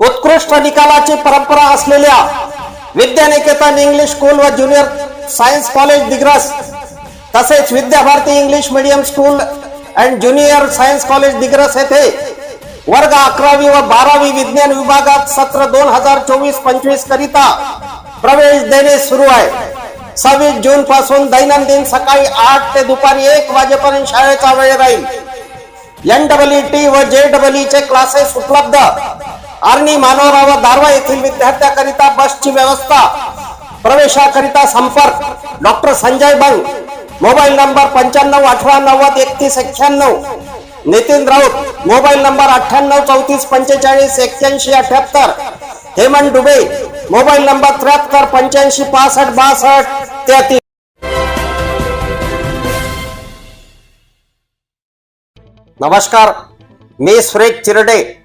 उत्कृष्ट निकालाची परंपरा असलेल्या विद्यानिकेतन इंग्लिश स्कूल व ज्युनियर सायन्स कॉलेज दिग्रस तसेच Vidyabharati English medium school and junior science college Digras येथे वर्ग अकरावी व बारावी विज्ञान विभागात सत्र दोन हजार चोवीस पंचवीस करिता प्रवेश देणे सुरू आहे. सव्वीस जून पासून दैनंदिन सकाळी आठ ते दुपारी एक वाजेपर्यंत शाळेचा वेळ राहील. एन डबल टी व जे डबल चे क्लासेस उपलब्ध. आर्णी मानोरा व दारवा येथील विद्यार्थ्याकरिता बसची व्यवस्था प्रवेशाकरिता संपर्क doctor Sanjay Bang mobile number पंच्याण्णव अठरा नव्वद एकतीस एक्क्याण्णव नितीन राऊत मोबाईल नंबर अठ्ठ्याण्णव चौतीस पंचेचाळीस एक्क्याऐंशी अठ्याहत्तर हेमंत डुबे मोबाईल नंबर त्र्याहत्तर पंच्याऐंशी पासष्ट बासष्ट तेहतीस. नमस्कार मी सुरेश चिरडे.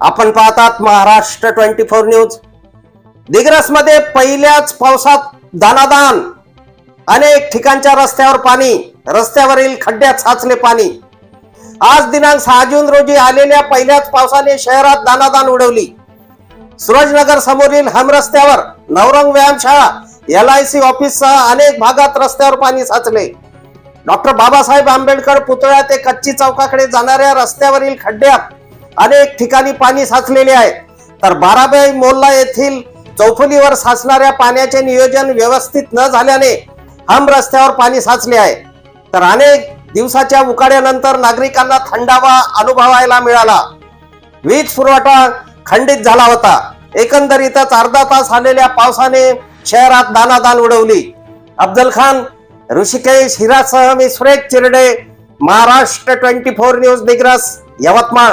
आपण पाहतात महाराष्ट्र ट्वेंटी फोर न्यूज. दिग्रसमध्ये पहिल्याच पावसात दानादान. अनेक ठिकाणच्या रस्त्यावर पाणी रस्त्यावरील खड्ड्यात साचले पाणी. आज दिनांक सहा जून रोजी आलेल्या पहिल्याच पावसाने शहरात दानादान उडवली. सूरजनगर समोरील हम रस्त्यावर नवरंग व्यायामशाळा एल आय सी ऑफिससह अनेक भागात रस्त्यावर पाणी साचले. डॉक्टर बाबासाहेब आंबेडकर पुतळ्या ते कच्ची चौकाकडे जाणाऱ्या रस्त्यावरील खड्ड्यात अनेक ठिकाणी पाणी साचलेले आहे. तर बाराबाई मोल्ला येथील चौफुलीवर साचणाऱ्या पाण्याचे नियोजन व्यवस्थित न झाल्याने हम रस्त्यावर पाणी साचले आहे. तर अनेक दिवसाच्या उकाड्यानंतर नागरिकांना थंडावा अनुभवायला मिळाला. वीज पुरवठा खंडित झाला होता. एकंदरीतच अर्धा तास आलेल्या पावसाने शहरात दानादान उडवली. अफजल खान ऋषिकेश हिरासह मी Suresh Chirde Maharashtra twenty four news Digras Yavatmal.